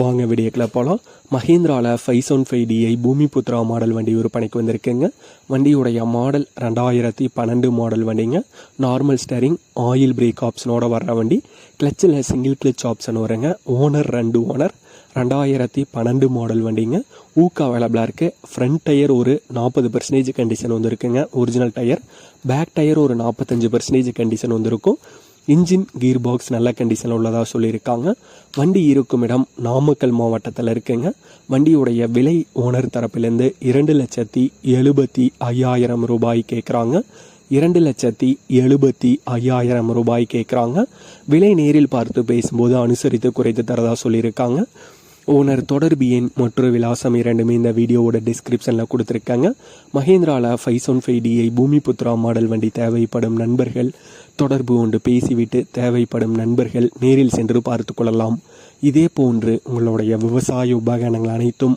வாங்க விடியக்கில் போகலாம் மஹேந்திராவில் five seven five DI Bhumiputra model வண்டி விற்பனைக்கு வந்திருக்குங்க. வண்டியுடைய மாடல் ரெண்டாயிரத்தி பன்னெண்டு மாடல் வண்டிங்க. நார்மல் ஸ்டேரிங் ஆயில் பிரேக் ஆப்ஷனோட வர்ற வண்டி. கிளச்சில் சிங்கிள் கிளச் ஆப்ஷன் வருங்க. ஓனர் ரெண்டு ஓனர் ரெண்டாயிரத்தி பன்னெண்டு மாடல் வண்டிங்க. ஊக்கு அவைலபிளாக இருக்குது ஃப்ரண்ட் டயர் ஒரு நாற்பது பர்சன்டேஜ் கண்டிஷன் வந்துருக்குங்க. ஒரிஜினல் டயர் பேக் டயர் ஒரு நாற்பத்தஞ்சு பர்சன்டேஜ் கண்டிஷன் வந்திருக்கும். இன்ஜின் கீர் பாக்ஸ் நல்ல கண்டிஷனில் உள்ளதாக சொல்லியிருக்காங்க. வண்டி இருக்கும் இடம் நாமக்கல் மாவட்டத்தில் இருக்குங்க. வண்டியுடைய விலை ஓனர் தரப்பிலேருந்து இரண்டு லட்சத்தி எழுபத்தி ஐயாயிரம் ரூபாய் கேட்குறாங்க இரண்டு லட்சத்தி எழுபத்தி ஐயாயிரம் ரூபாய் கேட்குறாங்க விலை நேரில் பார்த்து பேசும்போது அனுசரித்து குறைத்து தரதாக சொல்லியிருக்காங்க. ஓனர் தொடர்பு எண் மற்றும் விலாசம் இரண்டுமே இந்த வீடியோவோட டிஸ்கிரிப்ஷனில் கொடுத்துருக்காங்க. மஹேந்திராவில் five one five DI Bhumiputra model வண்டி தேவைப்படும் நண்பர்கள் தொடர்பு கொண்டு பேசிவிட்டு தேவைப்படும் நண்பர்கள் நேரில் சென்று பார்த்து கொள்ளலாம். இதே போன்று உங்களுடைய விவசாய உபகரணங்கள் அனைத்தும்